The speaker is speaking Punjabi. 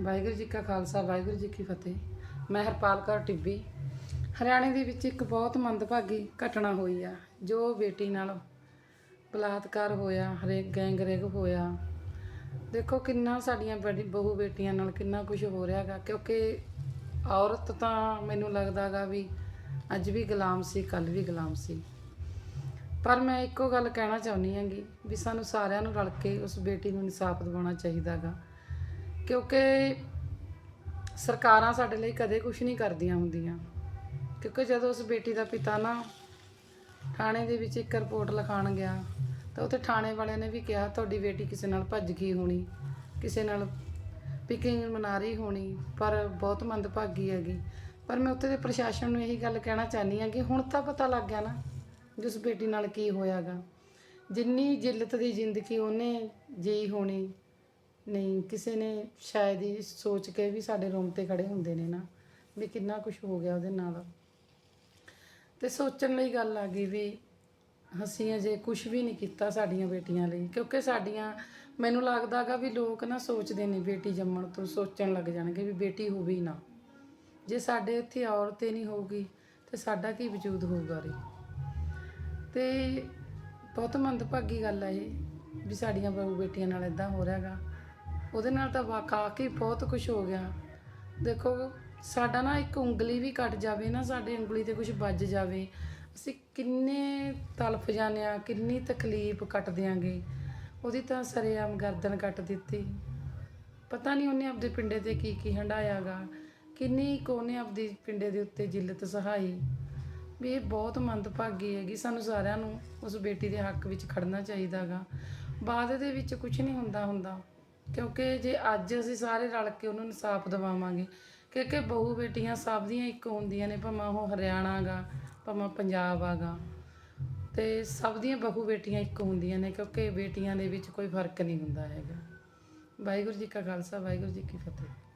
ਵਾਹਿਗੁਰੂ ਜੀ ਕਾ ਖਾਲਸਾ, ਵਾਹਿਗੁਰੂ ਜੀ ਕੀ ਫਤਿਹ। ਮੈਂ ਹਰਪਾਲ ਕੌਰ ਟਿੱਬੀ। ਹਰਿਆਣੇ ਦੇ ਵਿੱਚ ਇੱਕ ਬਹੁਤ ਮੰਦਭਾਗੀ ਘਟਨਾ ਹੋਈ ਆ, ਜੋ ਬੇਟੀ ਨਾਲ ਬਲਾਤਕਾਰ ਹੋਇਆ, ਹਰੇਕ ਗੈਂਗ ਰੇਗ ਹੋਇਆ। ਦੇਖੋ ਕਿੰਨਾ ਸਾਡੀਆਂ ਬੜੀ ਬਹੂ ਬੇਟੀਆਂ ਨਾਲ ਕਿੰਨਾ ਕੁਝ ਹੋ ਰਿਹਾਗਾ ਕਿਉਂਕਿ ਔਰਤ ਤਾਂ ਮੈਨੂੰ ਲੱਗਦਾਗਾ ਵੀ ਅੱਜ ਵੀ ਗੁਲਾਮ ਸੀ ਕੱਲ ਵੀ ਗੁਲਾਮ ਸੀ। ਪਰ ਮੈਂ ਇੱਕੋ ਗੱਲ ਕਹਿਣਾ ਚਾਹੁੰਦੀ ਹਾਂਗੀ ਵੀ ਸਾਨੂੰ ਸਾਰਿਆਂ ਨੂੰ ਰਲ ਕੇ ਉਸ ਬੇਟੀ ਨੂੰ ਇਨਸਾਫ ਦਿਵਾਉਣਾ ਚਾਹੀਦਾਗਾ ਕਿਉਂਕਿ ਸਰਕਾਰਾਂ ਸਾਡੇ ਲਈ ਕਦੇ ਕੁਝ ਨਹੀਂ ਕਰਦੀਆਂ ਹੁੰਦੀਆਂ। ਕਿਉਂਕਿ ਜਦੋਂ ਉਸ ਬੇਟੀ ਦਾ ਪਿਤਾ ਨਾ ਥਾਣੇ ਦੇ ਵਿੱਚ ਇੱਕ ਰਿਪੋਰਟ ਲਿਖਾਉਣ ਗਿਆ, ਤਾਂ ਉੱਥੇ ਥਾਣੇ ਵਾਲਿਆਂ ਨੇ ਵੀ ਕਿਹਾ, ਤੁਹਾਡੀ ਬੇਟੀ ਕਿਸੇ ਨਾਲ ਭੱਜ ਗਈ ਹੋਣੀ, ਕਿਸੇ ਨਾਲ ਪਿਕਿੰਗ ਮਨਾ ਰਹੀ ਹੋਣੀ, ਪਰ ਬਹੁਤ ਮੰਦਭਾਗੀ ਹੈਗੀ। ਪਰ ਮੈਂ ਉੱਥੇ ਦੇ ਪ੍ਰਸ਼ਾਸਨ ਨੂੰ ਇਹੀ ਗੱਲ ਕਹਿਣਾ ਚਾਹਨੀ ਹਾਂ ਕਿ ਹੁਣ ਤਾਂ ਪਤਾ ਲੱਗ ਗਿਆ ਨਾ ਜਿਸ ਬੇਟੀ ਨਾਲ ਕੀ ਹੋਇਆਗਾ। ਜਿੰਨੀ ਜਿੱਲਤ ਦੀ ਜ਼ਿੰਦਗੀ ਉਹਨੇ ਜੀ ਹੋਣੀ ਨਹੀਂ, ਕਿਸੇ ਨੇ ਸ਼ਾਇਦ ਹੀ ਸੋਚ ਕੇ ਵੀ ਸਾਡੇ ਰੂਮ ਤੇ ਖੜੇ ਹੁੰਦੇ ਨੇ ਨਾ, ਵੀ ਕਿੰਨਾ ਕੁਝ ਹੋ ਗਿਆ ਉਹਦੇ ਨਾਲ। ਤੇ ਸੋਚਣ ਲਈ ਗੱਲ ਆ ਗਈ ਵੀ ਅਸੀਂ ਅਜੇ ਕੁਝ ਵੀ ਨਹੀਂ ਕੀਤਾ ਸਾਡੀਆਂ ਬੇਟੀਆਂ ਲਈ, ਕਿਉਂਕਿ ਸਾਡੀਆਂ, ਮੈਨੂੰ ਲੱਗਦਾਗਾ ਵੀ ਲੋਕ ਨਾ ਸੋਚਦੇ ਨੇ ਬੇਟੀ ਜੰਮਣ ਤੋਂ, ਸੋਚਣ ਲੱਗ ਜਾਣਗੇ ਵੀ ਬੇਟੀ ਹੋਵੇ ਨਾ। ਜੇ ਸਾਡੇ ਇੱਥੇ ਔਰਤ ਹੀ ਨਹੀਂ ਹੋਊਗੀ, ਤੇ ਸਾਡਾ ਕੀ ਵਜੂਦ ਹੋਊਗਾ ਰੇ ਤੇ ਬਹੁਤ ਮੰਦਭਾਗੀ ਗੱਲ ਹੈ ਇਹ, ਵੀ ਸਾਡੀਆਂ ਬਹੂ ਬੇਟੀਆਂ ਨਾਲ ਇਦਾਂ ਹੋ ਰਿਹਾਗਾ ਉਹਦੇ ਨਾਲ ਤਾਂ ਵਾਕਾ ਕੇ ਬਹੁਤ ਕੁਝ ਹੋ ਗਿਆ। ਦੇਖੋ, ਸਾਡਾ ਨਾ ਇੱਕ ਉਂਗਲੀ ਵੀ ਕੱਟ ਜਾਵੇ ਨਾ, ਸਾਡੇ ਉਂਗਲੀ ਤੇ ਕੁਝ ਵੱਜ ਜਾਵੇ। ਅਸੀਂ ਕਿੰਨੇ ਤਲਫ ਜਾਂਦੇ ਆ ਕਿੰਨੀ ਤਕਲੀਫ ਕੱਟ ਦਿਆਂਗੇ ਉਹਦੀ ਤਾਂ ਸਰੇਆਮ ਗਰਦਨ ਕੱਟ ਦਿੱਤੀ। ਪਤਾ ਨਹੀਂ ਉਹਨੇ ਆਪਦੇ ਪਿੰਡੇ ਤੇ ਕੀ ਕੀ ਹੰਡਾਇਆਗਾ ਕਿੰਨੀ ਕੋਨੇ ਆਪਦੀ ਪਿੰਡੇ ਦੇ ਉੱਤੇ ਜਿੱਲਤ ਸਹਾਈ। ਵੀ ਇਹ ਬਹੁਤ ਮੰਦਭਾਗੀ ਹੈਗੀ, ਸਾਨੂੰ ਸਾਰਿਆਂ ਨੂੰ ਉਸ ਬੇਟੀ ਦੇ ਹੱਕ ਵਿੱਚ ਖੜਨਾ ਚਾਹੀਦਾਗਾ। ਬਾਅਦ ਦੇ ਵਿੱਚ ਕੁਝ ਨਹੀਂ ਹੁੰਦਾ ਹੁੰਦਾ। ਕਿਉਂਕਿ ਜੇ ਅੱਜ ਅਸੀਂ ਸਾਰੇ ਰਲ ਕੇ ਉਹਨੂੰ ਇਨਸਾਫ ਦਿਵਾਵਾਂਗੇ, ਕਿਉਂਕਿ ਬਹੂ ਬੇਟੀਆਂ ਸਭ ਦੀਆਂ ਇੱਕ ਹੁੰਦੀਆਂ ਨੇ, ਭਾਵੇਂ ਉਹ ਹਰਿਆਣਾ ਗਾ, ਭਾਵੇਂ ਪੰਜਾਬ ਆਗਾ ਤੇ ਸਭ ਦੀਆਂ ਬਹੂ ਬੇਟੀਆਂ ਇੱਕ ਹੁੰਦੀਆਂ ਨੇ, ਕਿਉਂਕਿ ਬੇਟੀਆਂ ਦੇ ਵਿੱਚ ਕੋਈ ਫ਼ਰਕ ਨਹੀਂ ਹੁੰਦਾ ਹੈਗਾ। ਵਾਹਿਗੁਰੂ ਜੀ ਕਾ ਖਾਲਸਾ, ਵਾਹਿਗੁਰੂ ਜੀ ਕੀ ਫਤਿਹ।